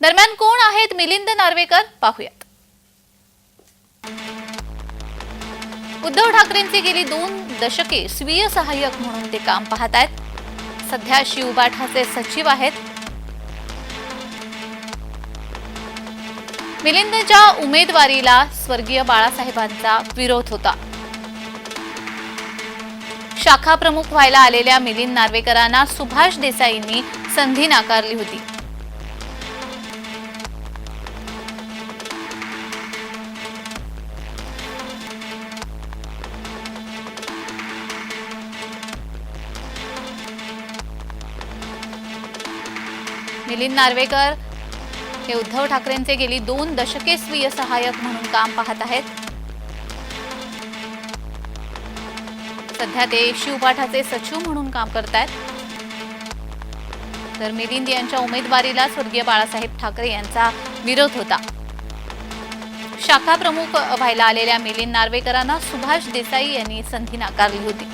दरम्यान कोण आहेत मिलिंद नार्वेकर? पाहूयात. उद्धव ठाकरेंची गेली दोन दशके स्वीय सहाय्यक म्हणून ते काम पाहत आहेत सध्या शिवबाठाचे सचिव आहेत. मिलिंदच्या उमेदवारीला स्वर्गीय बाळासाहेबांचा विरोध होता. शाखा प्रमुख व्हायला आलेल्या मिलिंद नार्वेकरांना सुभाष देसाईंनी संधी नाकारली होती. मिलिंद नार्वेकर हे उद्धव ठाकरेंचे गेली दोन दशके स्वीय सहाय्यक म्हणून काम पाहत आहेत. सध्या ते शिवपाठाचे सचिव म्हणून काम करत आहेत तर मिलिंद यांच्या उमेदवारीला स्वर्गीय बाळासाहेब ठाकरे यांचा विरोध होता. शाखा प्रमुख व्हायला आलेल्या मिलिंद नार्वेकरांना सुभाष देसाई यांनी संधी नाकारली होती.